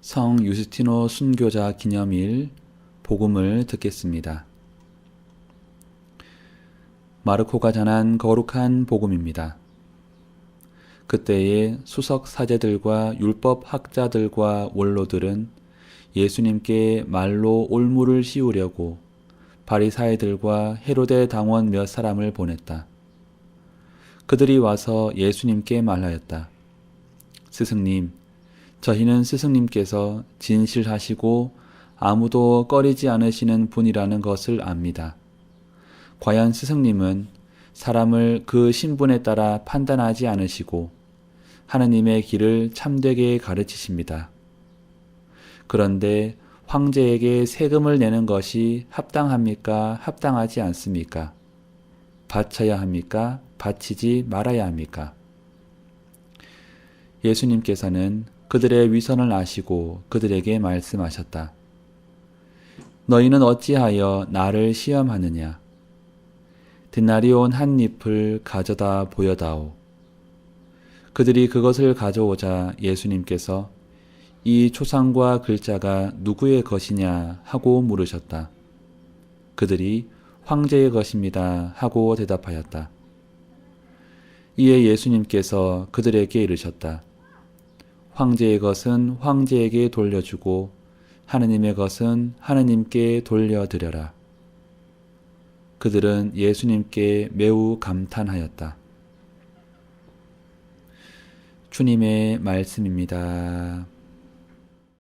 성 유스티노 순교자 기념일 복음을 듣겠습니다. 마르코가 전한 거룩한 복음입니다. 그때의 수석 사제들과 율법 학자들과 원로들은 예수님께 말로 올무를 씌우려고 바리사이들과 헤로데 당원 몇 사람을 보냈다. 그들이 와서 예수님께 말하였다. 스승님, 저희는 스승님께서 진실하시고 아무도 꺼리지 않으시는 분이라는 것을 압니다. 과연 스승님은 사람을 그 신분에 따라 판단하지 않으시고 하느님의 길을 참되게 가르치십니다. 그런데 황제에게 세금을 내는 것이 합당합니까? 합당하지 않습니까? 바쳐야 합니까? 바치지 말아야 합니까? 예수님께서는 그들의 위선을 아시고 그들에게 말씀하셨다. 너희는 어찌하여 나를 시험하느냐? 드나리온 한 잎을 가져다 보여다오. 그들이 그것을 가져오자 예수님께서 이 초상과 글자가 누구의 것이냐 하고 물으셨다. 그들이 황제의 것입니다 하고 대답하였다. 이에 예수님께서 그들에게 이르셨다. 황제의 것은 황제에게 돌려주고 하느님의 것은 하느님께 돌려드려라. 그들은 예수님께 매우 감탄하였다. 주님의 말씀입니다.